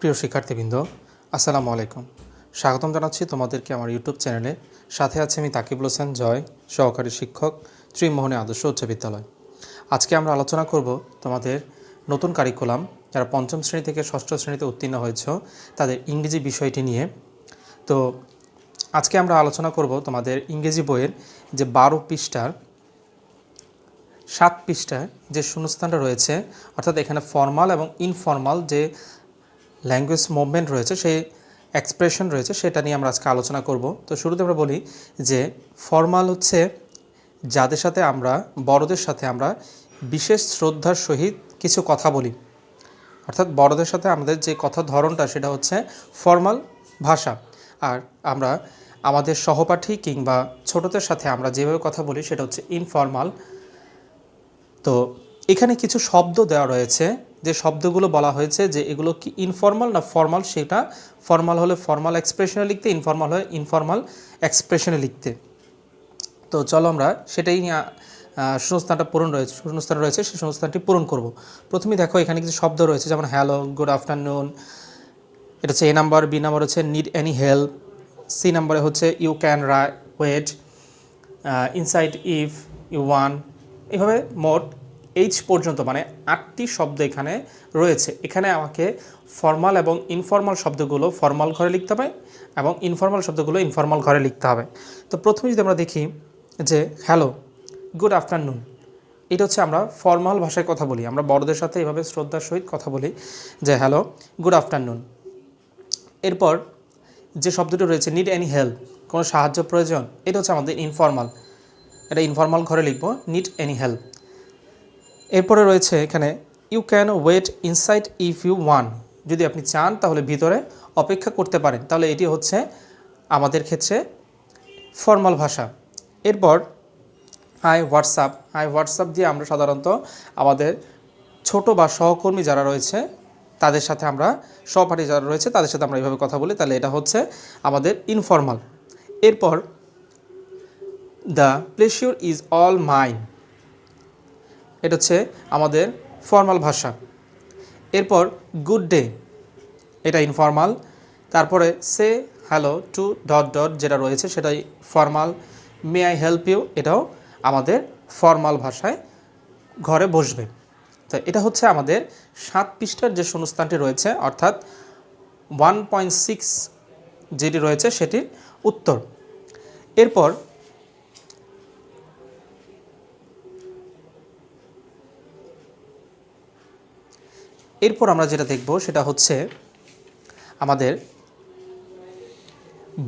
প্রিয় শিক্ষার্থীবৃন্দ, আসসালামু আলাইকুম। স্বাগতম জানাচ্ছি তোমাদেরকে আমার ইউটিউব চ্যানেলে। সাথে আছে আমি তাকিবুল হোসেন জয়, সহকারী শিক্ষক, ত্রিমোহনী আদর্শ উচ্চ বিদ্যালয়। আজকে আমরা আলোচনা করব তোমাদের নতুন কারিকুলাম যারা পঞ্চম শ্রেণি থেকে ষষ্ঠ শ্রেণীতে উত্তীর্ণ হয়েছ, তাদের ইংরেজি বিষয়টি নিয়ে। তো আজকে আমরা আলোচনা করব তোমাদের ইংরেজি বইয়ের যে বারো পৃষ্ঠার, সাত পৃষ্ঠায় যে শূন্যস্থানটা রয়েছে, অর্থাৎ এখানে ফর্মাল এবং ইনফর্মাল যে ল্যাঙ্গুয়েজ মুভমেন্ট রয়েছে, সেই এক্সপ্রেশন রয়েছে, সেটা নিয়ে আমরা আজকে আলোচনা করব। তো শুরুতে আমরা বলি যে ফর্মাল হচ্ছে যাদের সাথে আমরা, বড়দের সাথে আমরা বিশেষ শ্রদ্ধার সহিত কিছু কথা বলি। অর্থাৎ বড়দের সাথে আমাদের যে কথা ধরনটা, সেটা হচ্ছে ফর্মাল ভাষা। আর আমরা আমাদের সহপাঠী কিংবা ছোটদের সাথে আমরা যেভাবে কথা বলি, সেটা হচ্ছে ইনফর্মাল তো এখানে কিছু শব্দ দেওয়া রয়েছে। যে শব্দগুলো বলা হয়েছে যে এগুলো কি ইনফর্মাল না ফর্মাল সেটা ফর্মাল হলে ফর্মাল এক্সপ্রেশনে লিখতে ইনফর্মাল হলে ইনফর্মাল এক্সপ্রেশনে লিখতে। তো চলো আমরা সেটাই নিয়ে শূন্যস্থানটা পূরণ রয়েছে, শূন্যস্থান রয়েছে, সেই শূন্যস্থানটি পূরণ করব। প্রথমে দেখো এখানে কিছু শব্দ রয়েছে, যেমন হ্যালো গুড আফটারনুন এটা হচ্ছে এ নাম্বার বি নাম্বার হচ্ছে নিড এনি হেল্প সি নাম্বারে হচ্ছে ইউ ক্যান রা wait inside if you want এভাবে মোট এইচ পর্যন্ত মানে আটটি শব্দ এখানে রয়েছে। এখানে আমাকে ফর্মাল এবং ইনফর্মাল শব্দগুলো ফর্মাল ঘরে লিখতে হবে এবং ইনফর্মাল শব্দগুলো ইনফর্মাল ঘরে লিখতে হবে। তো প্রথমে যদি আমরা দেখি যে হ্যালো গুড আফটারনুন এটা হচ্ছে আমরা ফর্মাল ভাষায় কথা বলি। আমরা বড়দের সাথে এভাবে শ্রদ্ধার সহিত কথা বলি যে হ্যালো গুড আফটারনুন এরপর যে শব্দটি রয়েছে নিড এনি হেল্প কোনো সাহায্য প্রয়োজন? এটা হচ্ছে আমাদের ইনফর্মাল এটা ইনফর্মাল ঘরে লিখব নিড এনি হেল্প এরপরে রয়েছে এখানে you can wait inside if you want যদি আপনি চান, তাহলে ভিতরে অপেক্ষা করতে পারেন। তাহলে এটি হচ্ছে আমাদের ক্ষেত্রে ফর্মাল ভাষা। এরপর আই হোয়াটসঅ্যাপ আই হোয়াটসঅ্যাপ দিয়ে আমরা সাধারণত আমাদের ছোট বা সহকর্মী যারা রয়েছে, তাদের সাথে আমরা, সহপাঠী যারা রয়েছে, তাদের সাথে আমরা এইভাবে কথা বলি। তাহলে এটা হচ্ছে আমাদের ইনফর্মাল এরপর the pleasure is all mine এটা হচ্ছে আমাদের ফর্মাল ভাষা। এরপর গুড ডে এটা ইনফর্মাল তারপরে say hello to dot dot যেটা রয়েছে সেটাই formal may I help you এটাও আমাদের ফর্মাল ভাষায় ঘরে বসবে। তো এটা হচ্ছে আমাদের সাত পৃষ্ঠার যে শূন্যস্থানটি রয়েছে, অর্থাৎ ওয়ান পয়েন্ট সিক্স যেটি রয়েছে সেটির উত্তর। এরপর এরপর আমরা যেটা দেখব সেটা হচ্ছে আমাদের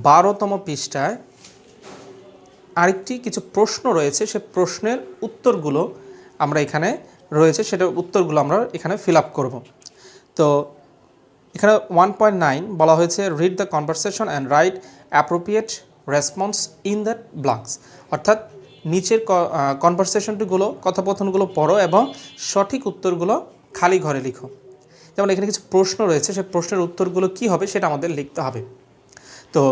বারোতম পৃষ্ঠায় আরেকটি কিছু প্রশ্ন রয়েছে। সে প্রশ্নের উত্তরগুলো আমরা এখানে রয়েছে, সেটার উত্তরগুলো আমরা এখানে ফিল আপ করব। তো এখানে ওয়ান পয়েন্ট নাইন বলা হয়েছে read the conversation and write appropriate response in the blanks অর্থাৎ নিচের কনভারসেশনটিগুলো কথোপকথনগুলো পড়ো এবং সঠিক উত্তরগুলো খালি ঘরে লিখো। যেমন এখানে কিছু প্রশ্ন রয়েছে সেই প্রশ্নের উত্তরগুলো কি হবে সেটা আমাদের লিখতে হবে। তো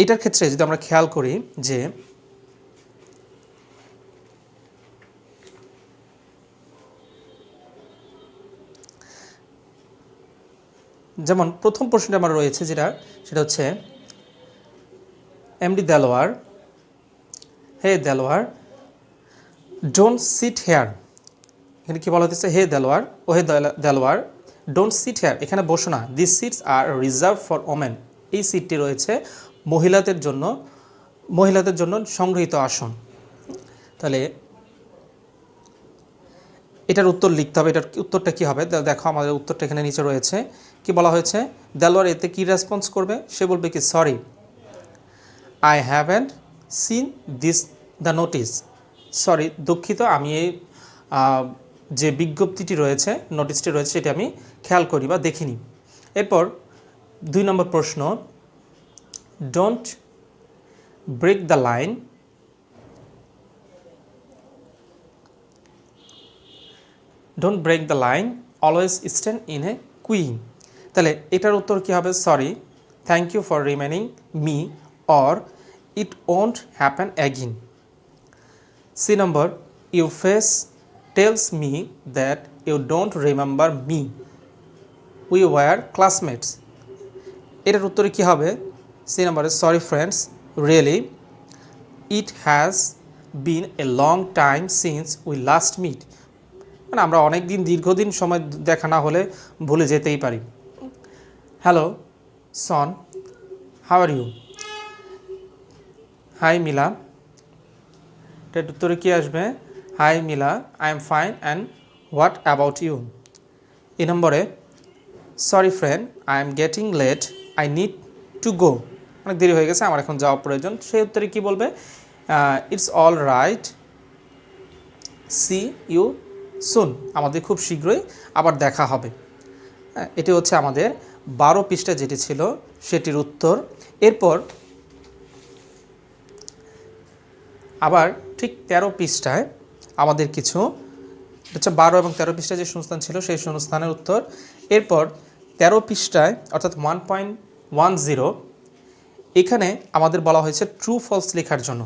এইটার ক্ষেত্রে যদি আমরা খেয়াল করি যে যেমন প্রথম প্রশ্নটা আমার রয়েছে যেটা, সেটা হচ্ছে MD Delwar hey Delwar don't sit here এখানে কি বলা হচ্ছে hey Delwar, oh hey Delwar don't sit here এখানে বসো না। This seats are reserve for women এই সিটটি রয়েছে মহিলাদের জন্য মহিলাদের জন্য সংগৃহীত আসন। তাহলে এটার উত্তর লিখতে হবে। এটার উত্তরটা কি হবে? দেখো, আমাদের উত্তরটা এখানে নিচে রয়েছে। কি বলা হয়েছে? দেলোয়ার এতে কি রেসপন্স করবে? সে বলবে কি sorry I haven't seen this the notice sorry দুঃখিত, আমি এই যে বিজ্ঞপ্তিটি রয়েছে নোটিশটি রয়েছে, সেটি আমি খেয়াল করি বা দেখিনি এরপর দুই নম্বর প্রশ্ন don't break the line don't break the line always stand in a queue তাহলে এটার উত্তর কী হবে? Sorry thank you for remaining me or it won't happen again C number you face tells me that you don't remember me we were classmates এটার উত্তরে কী হবে? C নাম্বারে sorry friends really it has been a long time since we last meet মানে আমরা অনেক দিন দীর্ঘদিন সময় দেখা না হলে ভুলে যেতেই পারি। Hello son how are you hi Mila এটার উত্তরে কী আসবে? Hi Mila I am fine and what about you A নম্বরে sorry friend I am getting late I need to go অনেক দেরি হয়ে গেছে। আমার এখন যাওয়া প্রয়োজন। সেই উত্তরে কী বলবে? It's all right see you soon আমাদের খুব শীঘ্রই আবার দেখা হবে। হ্যাঁ, এটি হচ্ছে আমাদের বারো পৃষ্ঠা যেটি ছিল সেটির উত্তর। এরপর আবার ঠিক তেরো পৃষ্ঠায় আমাদের কিছু। হচ্ছে বারো এবং তেরো পৃষ্ঠায় যে শূন্যস্থান ছিল, সেই শূন্যস্থানের উত্তর। এরপর তেরো পৃষ্ঠায়, অর্থাৎ ওয়ান পয়েন্ট ওয়ান জিরো এখানে আমাদের বলা হয়েছে ট্রু ফলস লেখার জন্য।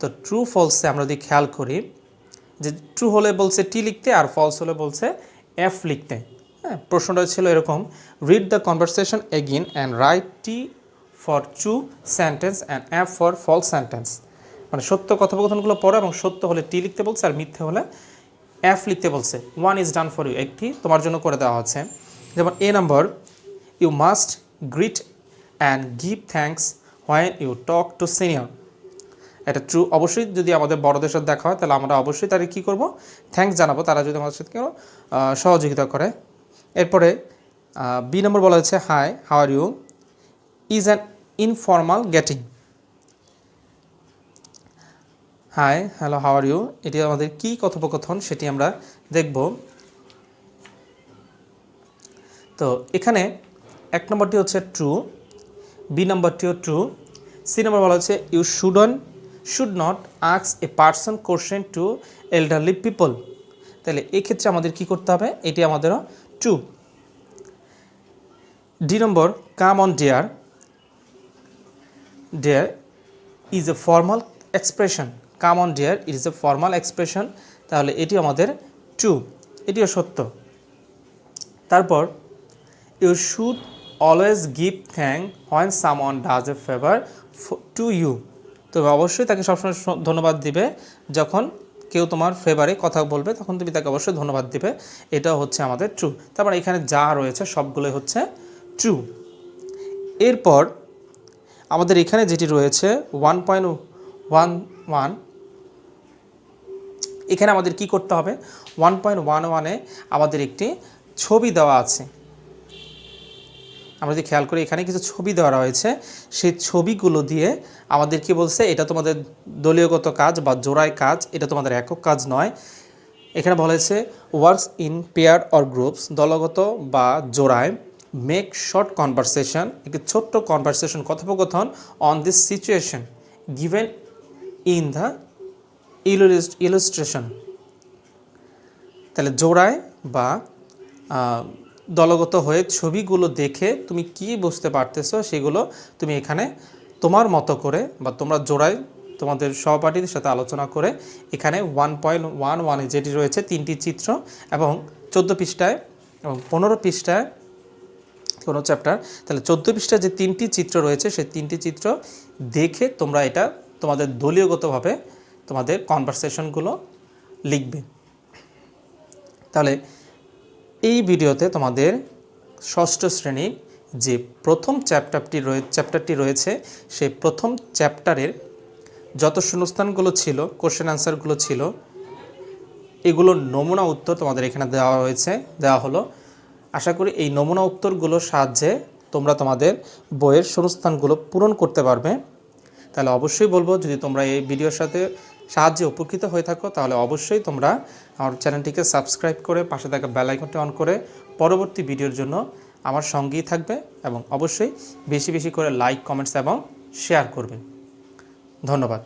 তো ট্রু ফলসে আমরা যদি খেয়াল করি, যে ট্রু হলে বলছে টি লিখতে, আর ফলস হলে বলছে এফ লিখতে। হ্যাঁ প্রশ্নটা ছিল এরকম read the conversation again and write T for true sentence and F for false sentence মানে সত্য কথোপকথনগুলো পড়ো এবং সত্য হলে টি লিখতে বলছে আর মিথ্যে হলে এফ লিখতে বলছে। One is done for you একটি তোমার জন্য করে দেওয়া হচ্ছে। যেমন A number you must greet and give thanks when you talk to senior এটা ট্রু অবশ্যই যদি আমাদের বড়দের সাথে দেখা হয়, তাহলে আমরা অবশ্যই তাদের কী করব? থ্যাঙ্কস জানাব, তারা যদি আমাদের সাথে কেউ সহযোগিতা করে। এরপরে বি নম্বর বলা হচ্ছে hi how are you is an informal greeting hi hello how are you এটি আমাদের কী কথোপকথন সেটি আমরা দেখব। তো এখানে এক নম্বরটি হচ্ছে ট্রু বি নম্বরটিও ট্রু সি নম্বর বলা হচ্ছে you shouldn't should not আক্স a person question to elderly people তাহলে এক্ষেত্রে আমাদের কি করতে হবে? এটি আমাদেরও true D number come on dear dear is a formal expression come on dear it is a formal expression তাহলে এটি আমাদের ট্রু এটিও সত্য। তারপর you should always give thank when someone does a favour to you তবে অবশ্যই তাকে সবসময় ধন্যবাদ দিবে যখন কেউ তোমার ফেভারে কথা বলবে, তখন তুমি তাকে অবশ্যই ধন্যবাদ দিবে। এটা হচ্ছে আমাদের ট্রু তারপর এখানে যা রয়েছে সবগুলোই হচ্ছে ট্রু এরপর, আমাদের এখানে যেটি রয়েছে ওয়ান পয়েন্ট ওয়ান ওয়ান এখানে আমাদের কি করতে হবে? ওয়ান পয়েন্ট ওয়ান ওয়ানে আমাদের একটি ছবি দেওয়া আছে। আমরা যদি খেয়াল করি, এখানে কিছু ছবি দেওয়া রয়েছে। সেই ছবিগুলো দিয়ে আমাদের কি বলছে? এটা তোমাদের দলীয়গত কাজ বা জোড়ায় কাজ, এটা তোমাদের একক কাজ নয়। এখানে বলা হয়েছে works in pair or groups দলগত বা জোড়ায়। মেক শর্ট কনভারসেশন একটি ছোট্ট কনভারসেশন কথোপকথন on this situation given in the illustration তাহলে জোড়ায় বা দলগত হয়ে ছবিগুলো দেখে তুমি কি বুঝতে পারতেছো সেগুলো তুমি এখানে তোমার মতো করে বা তোমরা জোড়ায় তোমাদের সহপাঠীদের সাথে আলোচনা করে এখানে ওয়ান পয়েন্ট ওয়ান ওয়ানে যেটি রয়েছে তিনটি চিত্র এবং চোদ্দ পৃষ্ঠায় এবং পনেরো পৃষ্ঠায় কোনো চ্যাপ্টার তাহলে চোদ্দ পৃষ্ঠায় যে তিনটি চিত্র রয়েছে, সেই তিনটি চিত্র দেখে তোমরা এটা তোমাদের দলীয়গতভাবে তোমাদের কনভারসেশনগুলো লিখবে। তাহলে এই ভিডিওতে তোমাদের ষষ্ঠ শ্রেণির যে প্রথম চ্যাপ্টারটি চ্যাপ্টারটি রয়েছে, সেই প্রথম চ্যাপ্টারের যত শূন্যস্থানগুলো ছিল কোশ্চেন অ্যান্সারগুলো ছিল, এগুলোর নমুনা উত্তর তোমাদের এখানে দেওয়া হয়েছে, দেওয়া হলো। আশা করি এই নমুনা উত্তরগুলোর সাহায্যে তোমরা তোমাদের বইয়ের শূন্যস্থানগুলো পূরণ করতে পারবে। তাহলে অবশ্যই বলব, যদি তোমরা এই ভিডিওর সাথে সাহায্যে উপকৃত হয়ে থাকো, তাহলে অবশ্যই তোমরা আমার চ্যানেলটিকে সাবস্ক্রাইব করে পাশে থাকা বেল আইকনটি অন করে পরবর্তী ভিডিওর জন্য আমার সঙ্গেই থাকবে এবং অবশ্যই বেশি বেশি করে লাইক কমেন্টস এবং শেয়ার করবে। ধন্যবাদ।